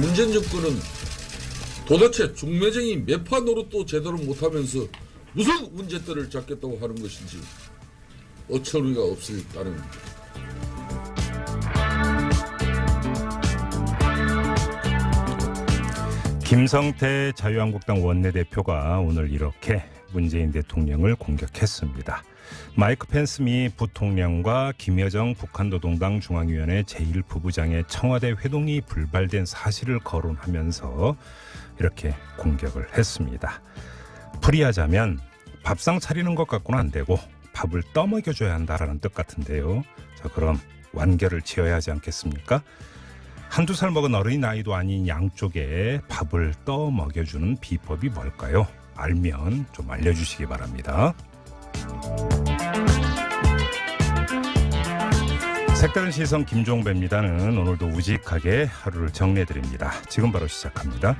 문재인 정권은 도대체 중매쟁이 노릇도 제대로 못하면서 무슨 문제들을 잡겠다고 하는 것인지 어처구니가 없을 따름입니다. 김성태 자유한국당 원내대표가 오늘 이렇게 문재인 대통령을 공격했습니다. 마이크 펜스 미 부통령과 김여정 북한 노동당 중앙위원회 제1부부장의 청와대 회동이 불발된 사실을 거론하면서 이렇게 공격을 했습니다. 풀이하자면 밥상 차리는 것 갖고는 안 되고 밥을 떠먹여줘야 한다라는 뜻 같은데요. 자 그럼 완결을 지어야 하지 않겠습니까? 한두 살 먹은 어린 아이도 아닌 양쪽에 밥을 떠 먹여주는 비법이 뭘까요? 알면 좀 알려주시기 바랍니다. 색다른 시선 김종배입니다는 오늘도 우직하게 하루를 정리해드립니다. 지금 바로 시작합니다.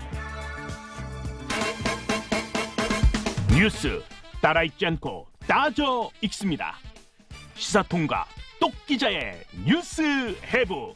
뉴스 따라 읽지 않고 따져 읽습니다. 시사통과 똑 기자의 뉴스 해부.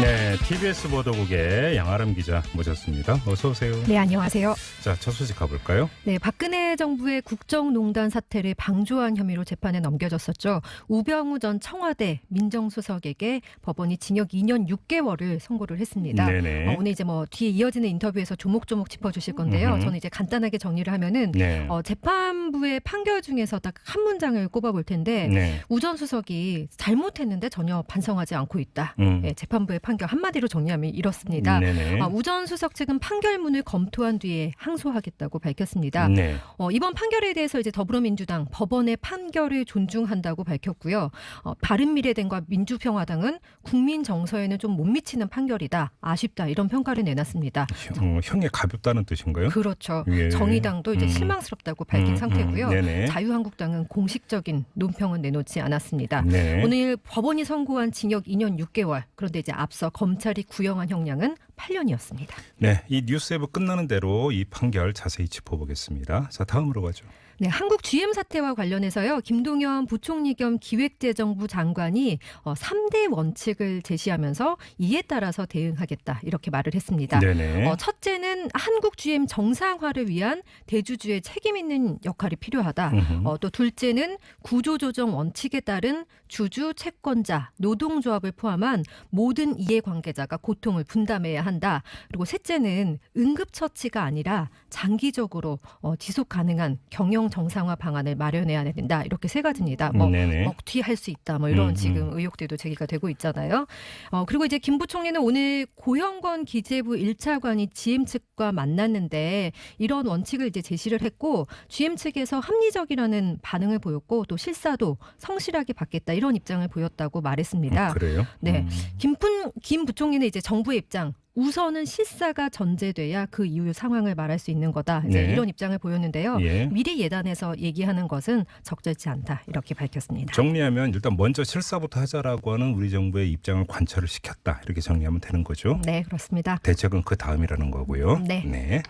네, TBS 보도국의 양아름 기자 모셨습니다. 어서 오세요. 네, 안녕하세요. 자, 첫 소식 가볼까요? 네, 박근혜 정부의 국정농단 사태를 방조한 혐의로 재판에 넘겨졌었죠. 우병우 전 청와대 민정수석에게 법원이 징역 2년 6개월을 선고를 했습니다. 네네. 어, 오늘 이제 뭐 뒤에 이어지는 인터뷰에서 조목조목 짚어주실 건데요. 음흠. 저는 이제 간단하게 정리를 하면은 네. 어, 재판부의 판결 중에서 딱 한 문장을 꼽아볼 텐데 네. 우전 수석이 잘못했는데 전혀 반성하지 않고 있다. 음. 예, 재판부의 판결 한마디로 정리하면 이렇습니다. 아, 우전 수석 측은 판결문을 검토한 뒤에 항소하겠다고 밝혔습니다. 네. 어, 이번 판결에 대해서 이제 더불어민주당 법원의 판결을 존중한다고 밝혔고요. 어, 바른미래당과 민주평화당은 국민 정서에는 좀 못 미치는 판결이다, 아쉽다 이런 평가를 내놨습니다. 형, 형이 가볍다는 뜻인가요? 그렇죠. 예. 정의당도 이제 음. 실망스럽다고 밝힌 음, 상태고요. 음. 자유한국당은 공식적인 논평은 내놓지 않았습니다. 네. 오늘 법원이 선고한 징역 2년 6개월. 그런데 이제 앞서 검찰이 구형한 형량은 8년이었습니다. 네, 이 뉴스에브 끝나는 대로 이 판결 자세히 짚어보겠습니다. 자, 다음으로 가죠. 네, 한국 GM 사태와 관련해서요. 김동연 부총리 겸 기획재정부 장관이 어, 3대 원칙을 제시하면서 이에 따라서 대응하겠다 이렇게 말을 했습니다. 네네. 어, 첫째는 한국 GM 정상화를 위한 대주주의 책임 있는 역할이 필요하다. 어, 또 둘째는 구조조정 원칙에 따른 주주, 채권자, 노동조합을 포함한 모든 이해관계자가 고통을 분담해야 한다. 그리고 셋째는 응급처치가 아니라 장기적으로 어, 지속 가능한 경영 정상화 방안을 마련해야 된다. 이렇게 세 가지입니다. 뭐 네네. 먹튀할 수 있다. 뭐 이런 음, 지금 의혹들도 제기가 되고 있잖아요. 어, 그리고 이제 김 부총리는 오늘 고영건 기재부 1차관이 GM 측과 만났는데 이런 원칙을 이제 제시를 했고 GM 측에서 합리적이라는 반응을 보였고 또 실사도 성실하게 받겠다 이런 입장을 보였다고 말했습니다. 음, 그래요? 네. 음. 김푼 김 부총리는 이제 정부의 입장 우선은 실사가 전제돼야 그 이후 상황을 말할 수 있는 거다. 이제 네. 이런 입장을 보였는데요. 예. 미리 예단해서 얘기하는 것은 적절치 않다. 이렇게 밝혔습니다. 정리하면 일단 먼저 실사부터 하자라고 하는 우리 정부의 입장을 관철을 시켰다. 이렇게 정리하면 되는 거죠. 네, 그렇습니다. 대책은 그 다음이라는 거고요. 네.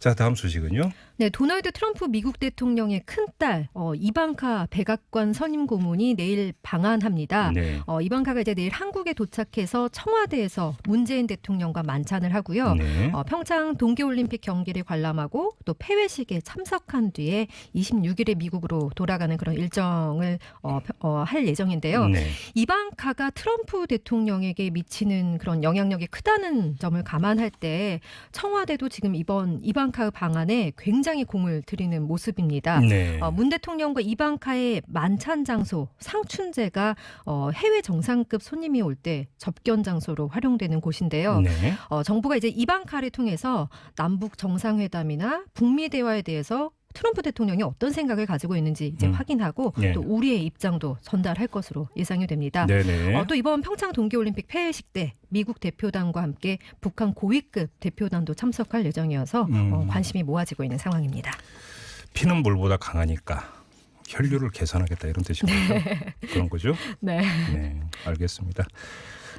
자, 다음 소식은요. 네, 도널드 트럼프 미국 대통령의 큰딸 어, 이방카 백악관 선임 고문이 내일 방한합니다. 네. 어, 이방카가 이제 내일 한국에 도착해서 청와대에서 문재인 대통령과 만찬을 하고요. 네. 어, 평창 동계올림픽 경기를 관람하고 또 폐회식에 참석한 뒤에 26일에 미국으로 돌아가는 그런 일정을 어, 펴- 어, 할 예정인데요. 네. 이방카가 트럼프 대통령에게 미치는 그런 영향력이 크다는 점을 감안할 때 청와대도 지금 이번 이방카 방안에 굉장히 공을 들이는 모습입니다. 네. 어, 문 대통령과 이방카의 만찬 장소 상춘제가 어, 해외 정상급 손님이 올 때 접견 장소로 활용되는 곳인데요. 네. 어, 정부가 이제 이방카를 통해서 남북 정상회담이나 북미 대화에 대해서 트럼프 대통령이 어떤 생각을 가지고 있는지 이제 음. 확인하고 네. 또 우리의 입장도 전달할 것으로 예상이 됩니다. 네네. 어, 또 이번 평창 동계올림픽 폐회식 때 미국 대표단과 함께 북한 고위급 대표단도 참석할 예정이어서 음. 어, 관심이 모아지고 있는 상황입니다. 피는 물보다 강하니까 혈류를 개선하겠다 이런 뜻인 거죠. 그런 거죠. 네. 네, 알겠습니다.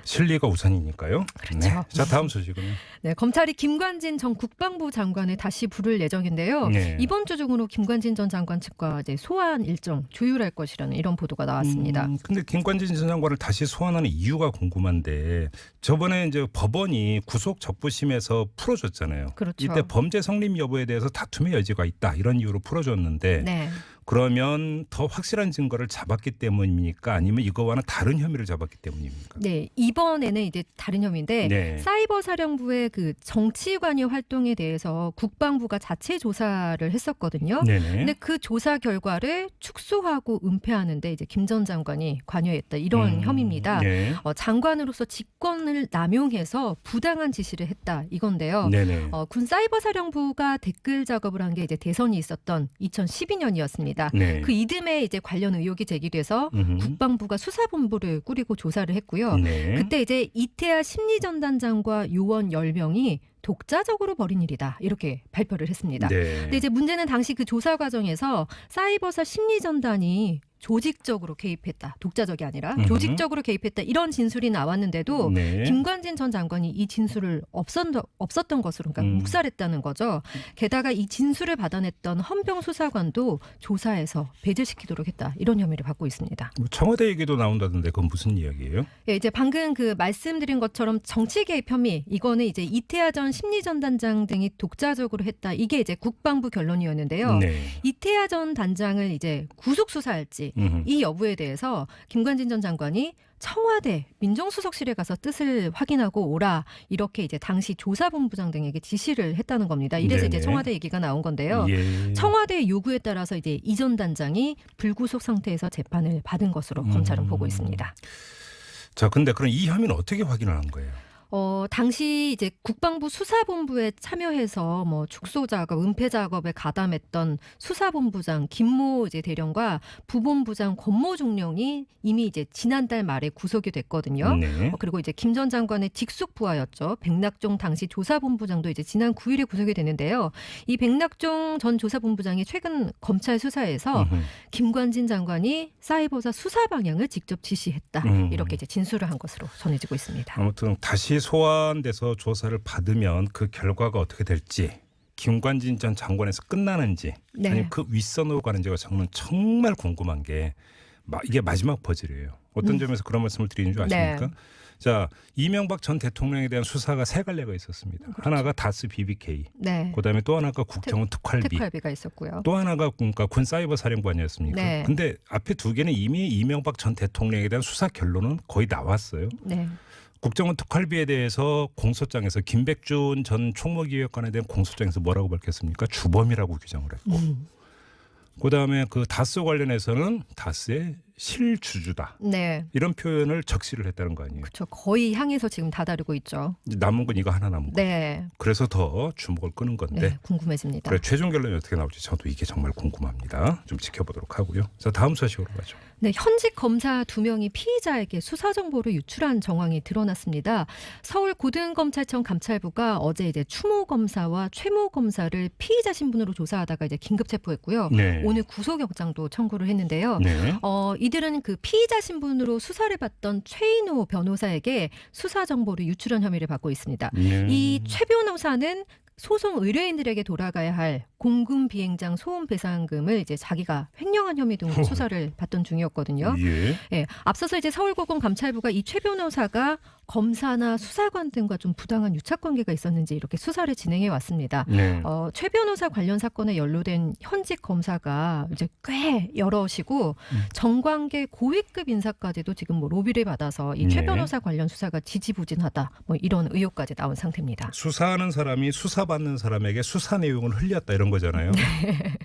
실리가 우선이니까요. 그렇죠. 네. 자 다음 소식은요. 네, 검찰이 김관진 전 국방부 장관을 다시 부를 예정인데요. 네. 이번 주 중으로 김관진 전 장관 측과 이제 소환 일정 조율할 것이라는 이런 보도가 나왔습니다. 음, 근데 김관진 전 장관을 다시 소환하는 이유가 궁금한데 저번에 이제 법원이 구속 적부심에서 풀어줬잖아요. 그렇죠. 이때 범죄 성립 여부에 대해서 다툼의 여지가 있다 이런 이유로 풀어줬는데 네. 그러면 더 확실한 증거를 잡았기 때문입니까? 아니면 이거와는 다른 혐의를 잡았기 때문입니까? 네, 이번에는 이제 다른 혐의인데 네. 사이버 사령부의 그 정치 관여 활동에 대해서 국방부가 자체 조사를 했었거든요. 네네. 근데 그 조사 결과를 축소하고 은폐하는데 이제 김 전 장관이 관여했다 이런 음, 혐의입니다. 네. 어, 장관으로서 직권을 남용해서 부당한 지시를 했다 이건데요. 네네. 어, 군 사이버 사령부가 댓글 작업을 한 게 이제 대선이 있었던 2012년이었습니다. 네. 그 이듬해 이제 관련 의혹이 제기돼서 음흠. 국방부가 수사본부를 꾸리고 조사를 했고요. 네. 그때 이제 이태하 심리전단장과 요원 10명이 독자적으로 벌인 일이다. 이렇게 발표를 했습니다. 네. 근데 이제 문제는 당시 그 조사 과정에서 사이버사 심리전단이 조직적으로 개입했다. 독자적이 아니라. 조직적으로 개입했다. 이런 진술이 나왔는데도 네. 김관진 전 장관이 이 진술을 없었, 없었던 것으로 그러니까 음. 묵살했다는 거죠. 게다가 이 진술을 받아냈던 헌병 수사관도 조사에서 배제시키도록 했다. 이런 혐의를 받고 있습니다. 뭐 청와대 얘기도 나온다던데 그건 무슨 이야기예요? 예, 이제 방금 그 말씀드린 것처럼 정치 개입 혐의 이거는 이제 이태하 전 심리전단장 등이 독자적으로 했다. 이게 이제 국방부 결론이었는데요. 네. 이태하 전 단장을 이제 구속 수사할지 음흠. 이 여부에 대해서 김관진 전 장관이 청와대 민정수석실에 가서 뜻을 확인하고 오라 이렇게 이제 당시 조사본부장 등에게 지시를 했다는 겁니다. 이래서 네네. 이제 청와대 얘기가 나온 건데요. 예. 청와대 요구에 따라서 이제 이전 단장이 불구속 상태에서 재판을 받은 것으로 검찰은 음. 보고 있습니다. 자, 근데 그럼 이 혐의는 어떻게 확인을 한 거예요? 어, 당시 이제 국방부 수사본부에 참여해서 뭐 축소 작업, 은폐 작업에 가담했던 수사본부장 김모 이제 대령과 부본부장 권모 중령이 이미 이제 지난달 말에 구속이 됐거든요. 네. 어, 그리고 이제 김 전 장관의 직속 부하였죠. 백낙종 당시 조사본부장도 이제 지난 9일에 구속이 됐는데요. 이 백낙종 전 조사본부장이 최근 검찰 수사에서 음흠. 김관진 장관이 사이버사 수사 방향을 직접 지시했다. 음. 이렇게 이제 진술을 한 것으로 전해지고 있습니다. 아무튼 다시 소환돼서 조사를 받으면 그 결과가 어떻게 될지 김관진 전 장관에서 끝나는지 네. 아니면 그 윗선으로 가는지가 저는 정말 궁금한 게 마- 이게 마지막 퍼즐이에요. 어떤 음. 점에서 그런 말씀을 드리는 줄 아십니까? 네. 자 이명박 전 대통령에 대한 수사가 세 갈래가 있었습니다. 그렇죠. 하나가 다스 BBK, 네. 그다음에 또 하나가 국정원 특활비, 특활비가 있었고요. 또 하나가 그러니까 군 사이버 사령부 아니었습니까? 네. 근데 앞에 두 개는 이미 이명박 전 대통령에 대한 수사 결론은 거의 나왔어요. 네. 국정원 특활비에 대해서 공소장에서 김백준 전 총무기획관에 대한 공소장에서 뭐라고 밝혔습니까? 주범이라고 규정을 했고, 음. 그다음에 그 다스 관련해서는 다스의 실주주다 네. 이런 표현을 적시를 했다는 거 아니에요? 그렇죠. 거의 향해서 지금 다다르고 있죠. 남은 건 이거 하나 남은 거. 네. 그래서 더 주목을 끄는 건데. 네. 궁금해집니다. 그래 최종 결론이 어떻게 나올지 저도 이게 정말 궁금합니다. 좀 지켜보도록 하고요. 자 다음 소식으로 가죠. 네, 현직 검사 두 명이 피의자에게 수사 정보를 유출한 정황이 드러났습니다. 서울 고등검찰청 감찰부가 어제 이제 추모 검사와 최모 검사를 피의자 신분으로 조사하다가 이제 긴급 체포했고요. 네. 오늘 구속영장도 청구를 했는데요. 네. 어, 이 들은 그 피의자 신분으로 수사를 받던 최인호 변호사에게 수사 정보를 유출한 혐의를 받고 있습니다. 네. 이최 변호사는 소송 의뢰인들에게 돌아가야 할 공금 비행장 소음 배상금을 이제 자기가 횡령한 혐의 등으로 수사를 받던 중이었거든요. 예. 예, 앞서서 이제 서울고검 감찰부가 이 최 변호사가 검사나 수사관 등과 좀 부당한 유착 관계가 있었는지 이렇게 수사를 진행해 왔습니다. 네. 어, 최 변호사 관련 사건에 연루된 현직 검사가 이제 꽤 여럿이고 음. 정관계 고위급 인사까지도 지금 뭐 로비를 받아서 이최 네. 변호사 관련 수사가 지지부진하다 뭐 이런 의혹까지 나온 상태입니다. 수사하는 사람이 수사받는 사람에게 수사 내용을 흘렸다 이런 거잖아요.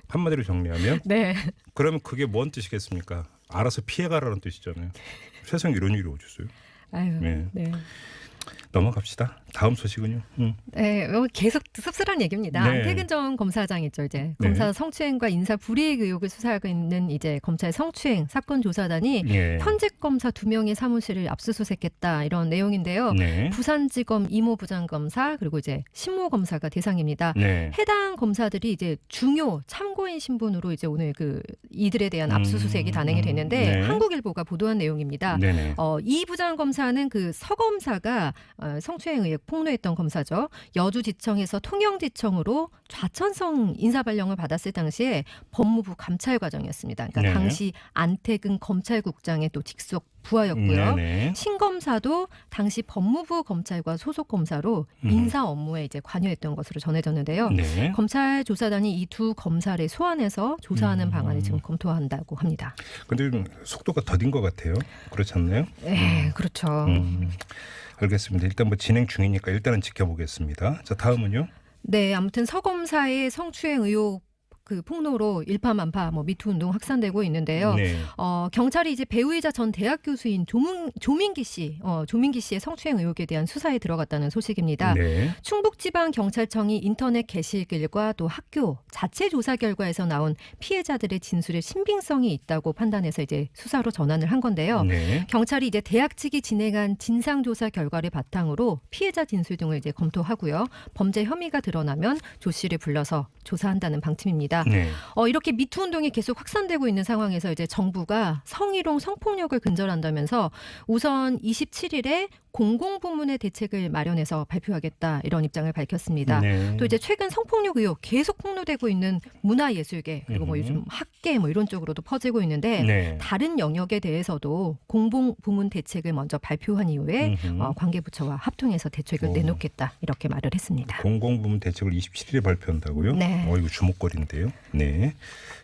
한마디로 정리하면 네, 그러면 그게 뭔 뜻이겠습니까? 알아서 피해가라는 뜻이잖아요. 세상에 이런 일이 어딨어요? 아유, 네. 네. 넘어갑시다. 다음 소식은요. 음. 네, 어, 계속 씁쓸한 얘기입니다. 네. 안태근 전 검사장 있죠, 이제 네. 검사 성추행과 인사 불이익 의혹을 수사하고 있는 이제 검찰 성추행 사건 조사단이 예. 현직 검사 두 명의 사무실을 압수수색했다 이런 내용인데요. 네. 부산지검 이모 부장검사 그리고 이제 신모 검사가 대상입니다. 네. 해당 검사들이 이제 중요 참고인 신분으로 이제 오늘 그 이들에 대한 음, 압수수색이 단행이 음, 됐는데 네. 한국일보가 보도한 내용입니다. 네네. 어, 이 부장 검사는 그 서검사가 어, 성추행 의혹 폭로했던 검사죠. 여주지청에서 통영지청으로 좌천성 인사발령을 받았을 당시에 법무부 감찰 과정이었습니다. 그러니까 네. 당시 안태근 검찰국장의 또 직속 부하였고요. 네네. 신검사도 당시 법무부 검찰과 소속 검사로 음. 인사 업무에 이제 관여했던 것으로 전해졌는데요. 네. 검찰 조사단이 이 두 검사를 소환해서 조사하는 음. 방안을 지금 검토한다고 합니다. 근데 좀 속도가 더딘 것 같아요. 그렇지 않나요? 네, 그렇죠. 음, 알겠습니다. 일단 뭐 진행 중이니까 일단은 지켜보겠습니다. 자 다음은요. 네, 아무튼 서검사의 성추행 의혹 그 폭로로 일파만파 뭐 미투 운동 확산되고 있는데요. 네. 어, 경찰이 이제 배우이자 전 대학 교수인 조문, 조민기 씨, 어, 조민기 씨의 성추행 의혹에 대한 수사에 들어갔다는 소식입니다. 네. 충북지방경찰청이 인터넷 게시글과 또 학교 자체 조사 결과에서 나온 피해자들의 진술에 신빙성이 있다고 판단해서 이제 수사로 전환을 한 건데요. 네. 경찰이 이제 대학 측이 진행한 진상조사 결과를 바탕으로 피해자 진술 등을 이제 검토하고요. 범죄 혐의가 드러나면 조 씨를 불러서 조사한다는 방침입니다. 네. 어, 이렇게 미투 운동이 계속 확산되고 있는 상황에서 이제 정부가 성희롱 성폭력을 근절한다면서 우선 27일에 공공부문의 대책을 마련해서 발표하겠다 이런 입장을 밝혔습니다. 네. 또 이제 최근 성폭력 의혹 계속 폭로되고 있는 문화예술계 그리고 뭐 음. 요즘 학계 뭐 이런 쪽으로도 퍼지고 있는데 네. 다른 영역에 대해서도 공공부문 대책을 먼저 발표한 이후에. 어, 관계부처와 합동해서 대책을 오. 내놓겠다 이렇게 말을 했습니다. 공공부문 대책을 27일에 발표한다고요? 네. 어 이거 주목거리인데요. 네.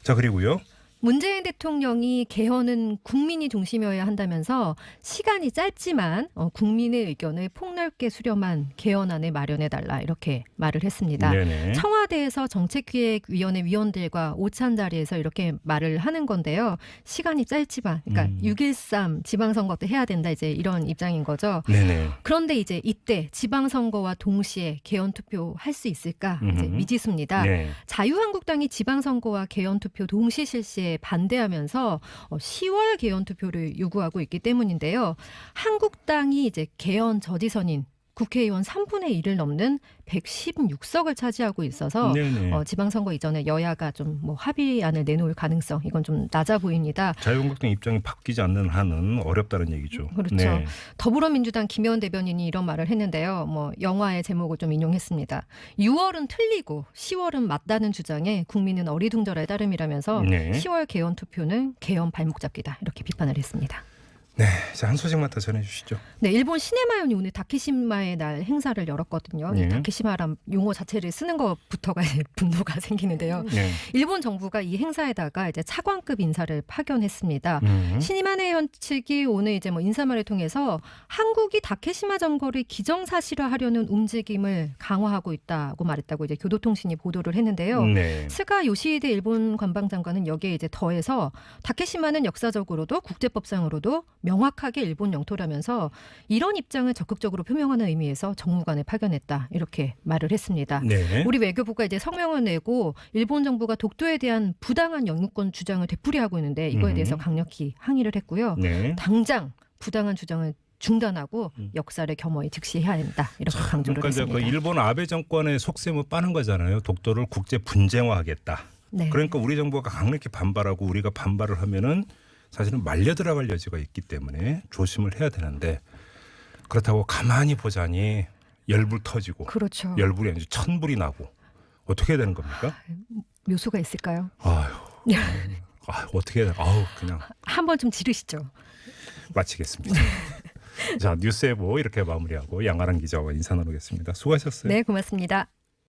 자 그리고요. 문재인 대통령이 개헌은 국민이 중심이어야 한다면서 시간이 짧지만 어, 국민의 의견을 폭넓게 수렴한 개헌안을 마련해 달라 이렇게 말을 했습니다. 네네. 청와대에서 정책기획위원회 위원들과 오찬 자리에서 이렇게 말을 하는 건데요. 시간이 짧지만, 그러니까 음. 6.13 지방선거 때 해야 된다 이제 이런 입장인 거죠. 네네. 그런데 이제 이때 지방선거와 동시에 개헌 투표 할 수 있을까 이제. 미지수입니다. 네. 자유한국당이 지방선거와 개헌 투표 동시 실시에 반대하면서 어, 10월 개헌 투표를 요구하고 있기 때문인데요. 한국당이 이제 개헌 저지선인 국회의원 3분의 1을 넘는 116석을 차지하고 있어서 네네. 어, 지방선거 이전에 여야가 좀 뭐 합의안을 내놓을 가능성 이건 좀 낮아 보입니다. 자유한국당 입장이 바뀌지 않는 한은 어렵다는 얘기죠. 그렇죠. 네. 더불어민주당 김의원 대변인이 이런 말을 했는데요. 뭐 영화의 제목을 좀 인용했습니다. 6월은 틀리고 10월은 맞다는 주장에 국민은 어리둥절할 따름이라면서 네. 10월 개헌 투표는 개헌 발목 잡기다 이렇게 비판을 했습니다. 네. 자, 한 소식만 더 전해주시죠. 네, 일본 시네마연이 오늘 다케시마의 날 행사를 열었거든요. 이 네. 다케시마란 용어 자체를 쓰는 것부터가 분노가 생기는데요. 네. 일본 정부가 이 행사에다가 이제 차관급 인사를 파견했습니다. 음. 신임한의원 측이 오늘 이제 뭐 인사말을 통해서 한국이 다케시마 점거를 기정사실화하려는 움직임을 강화하고 있다고 말했다고 이제 교도통신이 보도를 했는데요. 네. 스가 요시히데 일본 관방장관은 여기에 이제 더해서 다케시마는 역사적으로도 국제법상으로도 명확하게 일본 영토라면서 이런 입장을 적극적으로 표명하는 의미에서 정무관을 파견했다 이렇게 말을 했습니다. 네. 우리 외교부가 이제 성명을 내고 일본 정부가 독도에 대한 부당한 영유권 주장을 되풀이하고 있는데 이거에 음. 대해서 강력히 항의를 했고요. 네. 당장 부당한 주장을 중단하고 음. 역사를 겸허히 즉시해야 한다 이렇게 강조를 그러니까 이제 했습니다. 그 일본 아베 정권의 속셈을 빠는 거잖아요. 독도를 국제 분쟁화하겠다. 네. 그러니까 우리 정부가 강력히 반발하고 우리가 반발을 하면은 사실은 말려 들어갈 여지가 있기 때문에 조심을 해야 되는데 그렇다고 가만히 보자니 열불 터지고 그렇죠. 열불이 아니라 천불이 나고 어떻게 해야 되는 겁니까? 묘수가 있을까요? 아유, 아, 어떻게 해야 돼? 아우 그냥 한 번 좀 지르시죠. 마치겠습니다. 자 뉴스에 보 이렇게 마무리하고 양아랑 기자와 인사 나누겠습니다. 수고하셨어요. 네, 고맙습니다.